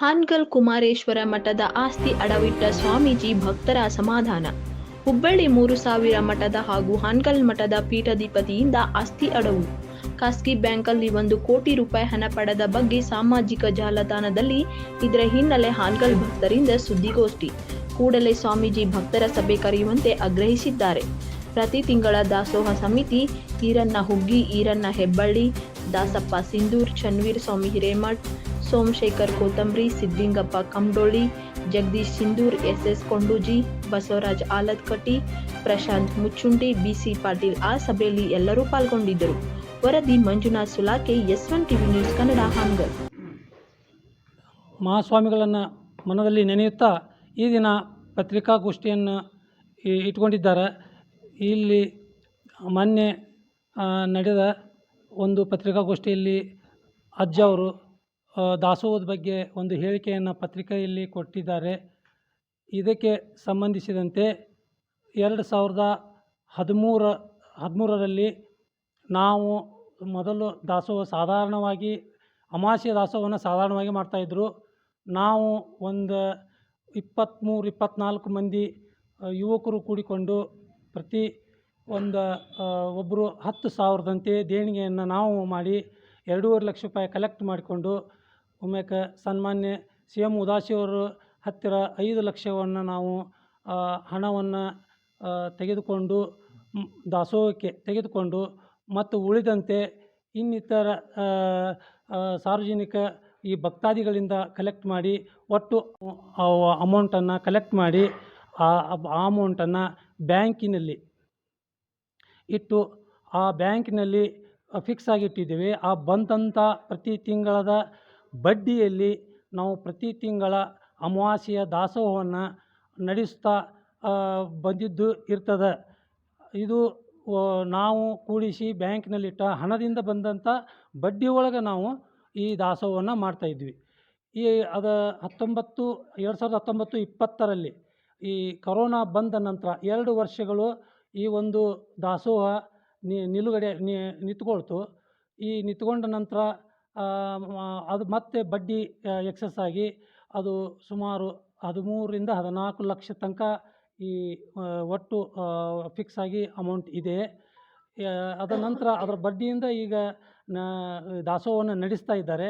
ಹಾನ್ಗಲ್ ಕುಮಾರೇಶ್ವರ ಮಠದ ಆಸ್ತಿ ಅಡವಿಟ್ಟ ಸ್ವಾಮೀಜಿ ಭಕ್ತರ ಸಮಾಧಾನ. ಹುಬ್ಬಳ್ಳಿ ಮೂರು ಸಾವಿರ ಮಠದ ಹಾಗೂ ಹಾನ್ಗಲ್ ಮಠದ ಪೀಠಾಧಿಪತಿಯಿಂದ ಆಸ್ತಿ ಅಡವು. ಖಾಸಗಿ ಬ್ಯಾಂಕಲ್ಲಿ ಒಂದು ಕೋಟಿ ರೂಪಾಯಿ ಹಣ ಪಡೆದ ಬಗ್ಗೆ ಸಾಮಾಜಿಕ ಜಾಲತಾಣದಲ್ಲಿ ಇದರ ಹಿನ್ನೆಲೆ ಹಾನ್ಗಲ್ ಭಕ್ತರಿಂದ ಸುದ್ದಿಗೋಷ್ಠಿ. ಕೂಡಲೇ ಸ್ವಾಮೀಜಿ ಭಕ್ತರ ಸಭೆ ಕರೆಯುವಂತೆ ಆಗ್ರಹಿಸಿದ್ದಾರೆ. ಪ್ರತಿ ತಿಂಗಳ ದಾಸೋಹ ಸಮಿತಿ Eranna Huggi Eranna Hebballi, Dasappa Sindhur Chanveer Swami Hiremath Somashekar ಕೋತಂಬ್ರಿ Siddingappa, Kandoli, Jagadish Sindhur S S Konduji, Basavaraj Aladkatti, Prashant Muchchundi, B C Patil ಆ ಸಭೆಯಲ್ಲಿ ಎಲ್ಲರೂ ಪಾಲ್ಗೊಂಡಿದ್ದರು. ವರದಿ Manjunath Sulake, S one TV news Kannada Hangal ಮಹಾಸ್ವಾಮಿಗಳನ್ನು ಮನದಲ್ಲಿ ನೆನೆಯುತ್ತಾ ಈ ದಿನ ಪತ್ರಿಕಾಗೋಷ್ಠಿಯನ್ನು ಇಟ್ಕೊಂಡಿದ್ದಾರೆ. ಇಲ್ಲಿ ಮೊನ್ನೆ ನಡೆದ ಒಂದು ಪತ್ರಿಕಾಗೋಷ್ಠಿಯಲ್ಲಿ ಅಜ್ಜ ಅವರು ದಾಸೋಹದ ಬಗ್ಗೆ ಒಂದು ಹೇಳಿಕೆಯನ್ನು ಪತ್ರಿಕೆಯಲ್ಲಿ ಕೊಟ್ಟಿದ್ದಾರೆ. ಇದಕ್ಕೆ ಸಂಬಂಧಿಸಿದಂತೆ ಎರಡು ಸಾವಿರದ ಹದಿಮೂರ, ಹದಿಮೂರರಲ್ಲಿ ನಾವು ಮೊದಲು ದಾಸೋಹ ಸಾಧಾರಣವಾಗಿ, ಅಮಾವಾಸ್ಯೆ ದಾಸೋಹವನ್ನು ಸಾಧಾರಣವಾಗಿ ಮಾಡ್ತಾಯಿದ್ರು ನಾವು ಒಂದು ಇಪ್ಪತ್ತ್ಮೂರು ಇಪ್ಪತ್ತ್ನಾಲ್ಕು ಮಂದಿ ಯುವಕರು ಕೂಡಿಕೊಂಡು ಪ್ರತಿ ಒಂದು ಒಬ್ಬರು ಹತ್ತು ಸಾವಿರದಂತೆ ದೇಣಿಗೆಯನ್ನು ನಾವು ಮಾಡಿ ಎರಡೂವರೆ ಲಕ್ಷ ರೂಪಾಯಿ ಕಲೆಕ್ಟ್ ಮಾಡಿಕೊಂಡು ಒಮ್ಮೆಕ ಸನ್ಮಾನ್ಯ ಸಿ ಎಂ ಉದಾಸಿಯವರು ಹತ್ತಿರ ಐದು ಲಕ್ಷವನ್ನು ನಾವು ಹಣವನ್ನು ತೆಗೆದುಕೊಂಡು ದಾಸೋಹಕ್ಕೆ ತೆಗೆದುಕೊಂಡು ಮತ್ತು ಉಳಿದಂತೆ ಇನ್ನಿತರ ಸಾರ್ವಜನಿಕ ಈ ಭಕ್ತಾದಿಗಳಿಂದ ಕಲೆಕ್ಟ್ ಮಾಡಿ ಒಟ್ಟು ಅಮೌಂಟನ್ನು ಕಲೆಕ್ಟ್ ಮಾಡಿ ಆ ಅಮೌಂಟನ್ನು ಬ್ಯಾಂಕಿನಲ್ಲಿ ಇಟ್ಟು ಆ ಬ್ಯಾಂಕಿನಲ್ಲಿ ಫಿಕ್ಸ್ ಆಗಿಟ್ಟಿದ್ದೇವೆ. ಆ ಬಂದಂಥ ಪ್ರತಿ ತಿಂಗಳದ ಬಡ್ಡಿಯಲ್ಲಿ ನಾವು ಪ್ರತಿ ತಿಂಗಳ ಅಮಾವಾಸ್ಯೆಯ ದಾಸೋಹವನ್ನು ನಡೆಸ್ತಾ ಬಂದಿದ್ದು ಇರ್ತದೆ. ಇದು ನಾವು ಕೂಡಿಸಿ ಬ್ಯಾಂಕ್ನಲ್ಲಿಟ್ಟ ಹಣದಿಂದ ಬಂದಂಥ ಬಡ್ಡಿ ಒಳಗೆ ನಾವು ಈ ದಾಸೋಹವನ್ನು ಮಾಡ್ತಾಯಿದ್ವಿ ಈ, ಅದು ಹತ್ತೊಂಬತ್ತು, ಎರಡು ಸಾವಿರದ ಹತ್ತೊಂಬತ್ತು ಇಪ್ಪತ್ತರಲ್ಲಿ ಈ ಕರೋನಾ ಬಂದ ನಂತರ ಎರಡು ವರ್ಷಗಳು ಈ ಒಂದು ದಾಸೋಹ ನಿಲುಗಡೆ ನಿಂತ್ಕೊಳ್ತು. ಈ ನಿಂತ್ಕೊಂಡ ನಂತರ ಅದು ಮತ್ತೆ ಬಡ್ಡಿ ಎಕ್ಸಸ್ ಆಗಿ ಅದು ಸುಮಾರು ಹದಿಮೂರರಿಂದ ಹದಿನಾಲ್ಕು ಲಕ್ಷ ತನಕ ಈ ಒಟ್ಟು ಫಿಕ್ಸ್ ಆಗಿ ಅಮೌಂಟ್ ಇದೆ. ಅದರ ಅದ ನಂತರ ಅದರ ಬಡ್ಡಿಯಿಂದ ಈಗ ನ, ದಾಸೋಹವನ್ನು ನಡೆಸ್ತಾ ಇದ್ದಾರೆ.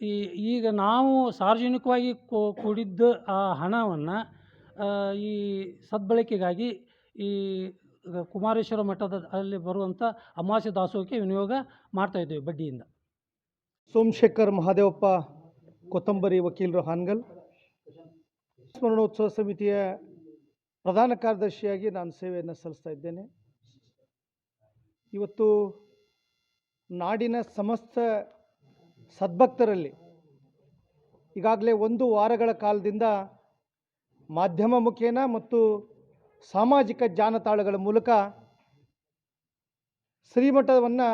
ಈ, ಈಗ ನಾವು ಸಾರ್ವಜನಿಕವಾಗಿ ಕೂಡಿದ್ದ ಆ ಹಣವನ್ನು ಈ ಸದ್ಬಳಕೆಗಾಗಿ ಈ ಕುಮಾರೇಶ್ವರ ಮಠದ ಅಲ್ಲಿ ಬರುವಂಥ ಅಮಾವಾಸ್ಯೆ ದಾಸೋಹಕ್ಕೆ ವಿನಿಯೋಗ ಮಾಡ್ತಾಯಿದ್ದೇವೆ ಬಡ್ಡಿಯಿಂದ. ಸೋಮಶೇಖರ್ ಮಹಾದೇವಪ್ಪ ಕೊತ್ತಂಬರಿ ವಕೀಲರು ಹಾನ್ಗಲ್. ಸ್ಮರಣೋತ್ಸವ ಸಮಿತಿಯ ಪ್ರಧಾನ ಕಾರ್ಯದರ್ಶಿಯಾಗಿ ನಾನು ಸೇವೆಯನ್ನು ಸಲ್ಲಿಸ್ತಾ ಇದ್ದೇನೆ. ಇವತ್ತು ನಾಡಿನ ಸಮಸ್ತ ಸದ್ಭಕ್ತರಲ್ಲಿ ಈಗಾಗಲೇ ಒಂದು ವಾರಗಳ ಕಾಲದಿಂದ ಮಾಧ್ಯಮ ಮುಖೇನ ಮತ್ತು ಸಾಮಾಜಿಕ ಜಾಲತಾಣಗಳ ಮೂಲಕ ಶ್ರೀಮಠವನ್ನು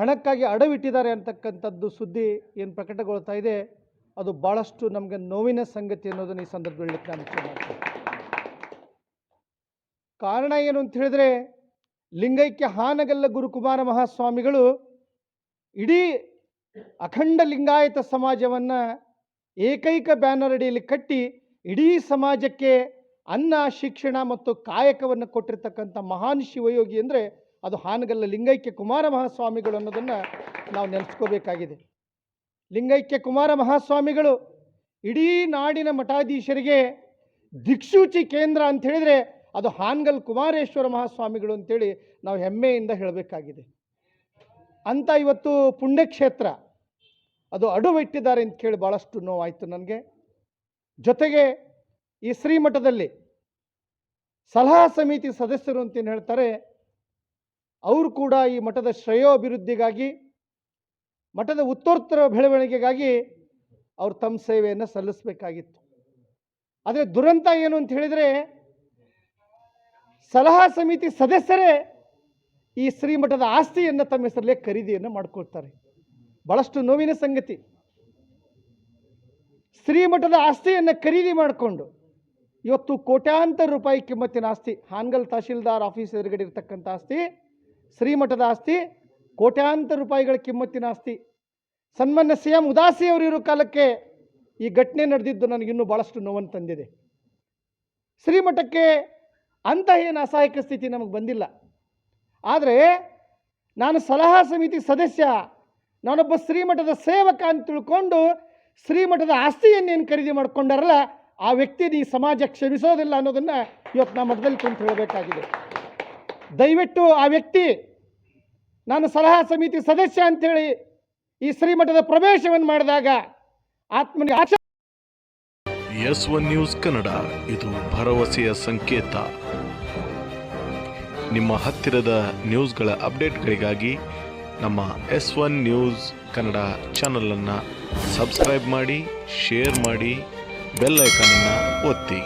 ಹಣಕ್ಕಾಗಿ ಅಡವಿಟ್ಟಿದ್ದಾರೆ ಅಂತಕ್ಕಂಥದ್ದು ಸುದ್ದಿ ಏನು ಪ್ರಕಟಗೊಳ್ತಾ ಇದೆ. ಅದು ಭಾಳಷ್ಟು ನಮಗೆ ನೋವಿನ ಸಂಗತಿ ಅನ್ನೋದನ್ನು ಈ ಸಂದರ್ಭದಲ್ಲಿ ನಾನು ಕಾರಣ ಏನು ಅಂತ ಹೇಳಿದ್ರೆ, ಲಿಂಗೈಕ್ಯ ಹಾನಗಲ್ಲ ಗುರುಕುಮಾರ ಮಹಾಸ್ವಾಮಿಗಳು ಇಡೀ ಅಖಂಡ ಲಿಂಗಾಯತ ಸಮಾಜವನ್ನು ಏಕೈಕ ಬ್ಯಾನರ್ ಅಡಿಯಲ್ಲಿ ಕಟ್ಟಿ ಇಡೀ ಸಮಾಜಕ್ಕೆ ಅನ್ನ, ಶಿಕ್ಷಣ ಮತ್ತು ಕಾಯಕವನ್ನು ಕೊಟ್ಟಿರ್ತಕ್ಕಂಥ ಮಹಾನ್ ಶಿವಯೋಗಿ ಅಂದರೆ ಅದು ಹಾನಗಲ್ಲ ಲಿಂಗೈಕ್ಯ ಕುಮಾರ ಮಹಾಸ್ವಾಮಿಗಳು ಅನ್ನೋದನ್ನು ನಾವು ನೆನೆಸ್ಕೋಬೇಕಾಗಿದೆ. ಲಿಂಗೈಕ್ಯ ಕುಮಾರ ಮಹಾಸ್ವಾಮಿಗಳು ಇಡೀ ನಾಡಿನ ಮಠಾಧೀಶರಿಗೆ ದಿಕ್ಸೂಚಿ ಕೇಂದ್ರ ಅಂತ ಹೇಳಿದರೆ ಅದು ಹಾನಗಲ್ ಕುಮಾರೇಶ್ವರ ಮಹಾಸ್ವಾಮಿಗಳು ಅಂತೇಳಿ ನಾವು ಹೆಮ್ಮೆಯಿಂದ ಹೇಳಬೇಕಾಗಿದೆ. ಅಂತ ಇವತ್ತು ಪುಣ್ಯಕ್ಷೇತ್ರ ಅದು ಅಡುಬಿಟ್ಟಿದ್ದಾರೆ ಅಂತ ಕೇಳಿ ಭಾಳಷ್ಟು ನೋವಾಯಿತು ನನಗೆ. ಜೊತೆಗೆ ಈ ಶ್ರೀಮಠದಲ್ಲಿ ಸಲಹಾ ಸಮಿತಿ ಸದಸ್ಯರು ಅಂತ ಏನು ಹೇಳ್ತಾರೆ ಅವರು ಕೂಡ ಈ ಮಠದ ಶ್ರೇಯೋಭಿವೃದ್ಧಿಗಾಗಿ, ಮಠದ ಉತ್ತರೋತ್ತರ ಬೆಳವಣಿಗೆಗಾಗಿ ಅವರು ತಮ್ಮ ಸೇವೆಯನ್ನು ಸಲ್ಲಿಸಬೇಕಾಗಿತ್ತು. ಆದರೆ ದುರಂತ ಏನು ಅಂತ ಹೇಳಿದರೆ, ಸಲಹಾ ಸಮಿತಿ ಸದಸ್ಯರೇ ಈ ಶ್ರೀಮಠದ ಆಸ್ತಿಯನ್ನು ತಮ್ಮ ಹೆಸರಲ್ಲೇ ಖರೀದಿಯನ್ನು ಮಾಡಿಕೊಳ್ತಾರೆ. ಭಾಳಷ್ಟು ನೋವಿನ ಸಂಗತಿ. ಶ್ರೀಮಠದ ಆಸ್ತಿಯನ್ನು ಖರೀದಿ ಮಾಡಿಕೊಂಡು ಇವತ್ತು ಕೋಟ್ಯಾಂತರ ರೂಪಾಯಿ ಕಿಮ್ಮತ್ತಿನ ಆಸ್ತಿ, ಹಾನ್ಗಲ್ ತಹಶೀಲ್ದಾರ್ ಆಫೀಸ್ ಎದುರುಗಡೆ ಇರತಕ್ಕಂಥ ಆಸ್ತಿ ಶ್ರೀಮಠದ ಆಸ್ತಿ, ಕೋಟ್ಯಾಂತರ ರೂಪಾಯಿಗಳ ಕಿಮ್ಮತ್ತಿನ ಆಸ್ತಿ. ಸನ್ಮಾನ್ಯ ಸಿ ಎಂ ಉದಾಸಿ ಇರೋ ಕಾಲಕ್ಕೆ ಈ ಘಟನೆ ನಡೆದಿದ್ದು ನನಗಿನ್ನೂ ಭಾಳಷ್ಟು ನೋವನ್ನು ತಂದಿದೆ. ಶ್ರೀಮಠಕ್ಕೆ ಅಂತಹ ಏನು ಅಸಹಾಯಕ ಸ್ಥಿತಿ ನಮಗೆ ಬಂದಿಲ್ಲ. ಆದರೆ ನಾನು ಸಲಹಾ ಸಮಿತಿ ಸದಸ್ಯ, ನಾನೊಬ್ಬ ಶ್ರೀಮಠದ ಸೇವಕ ಅಂತ ತಿಳ್ಕೊಂಡು ಶ್ರೀಮಠದ ಆಸ್ತಿಯನ್ನೇನು ಖರೀದಿ ಮಾಡಿಕೊಂಡಾರಲ್ಲ, ಆ ವ್ಯಕ್ತಿನ ಈ ಸಮಾಜ ಕ್ಷಮಿಸೋದಿಲ್ಲ ಅನ್ನೋದನ್ನು ಇವತ್ತು ನಮ್ಮ ಮಠದಲ್ಲಿ ಕುಂತು ಹೇಳಬೇಕಾಗಿದೆ. ದಯವಿಟ್ಟು ಆ ವ್ಯಕ್ತಿ, ನಾನು ಸಲಹಾ ಸಮಿತಿ ಸದಸ್ಯ ಅಂಥೇಳಿ ಈ ಶ್ರೀಮಠದ ಪ್ರವೇಶವನ್ನು ಮಾಡಿದಾಗ ಆತ್ಮನಿಗೆ ಆಚ ಎಸ್ ಒನ್ ನ್ಯೂಸ್ ಕನ್ನಡ. ಇದು ಭರವಸೆಯ ಸಂಕೇತ. ನಿಮ್ಮ ಹತ್ತಿರದ ನ್ಯೂಸ್ಗಳ ಅಪ್ಡೇಟ್ಗಳಿಗಾಗಿ ನಮ್ಮ ಎಸ್ ಒನ್ ನ್ಯೂಸ್ ಕನ್ನಡ ಚಾನಲನ್ನು ಸಬ್ಸ್ಕ್ರೈಬ್ ಮಾಡಿ, ಶೇರ್ ಮಾಡಿ, ಬೆಲ್ ಐಕನನ್ನು ಒತ್ತಿ.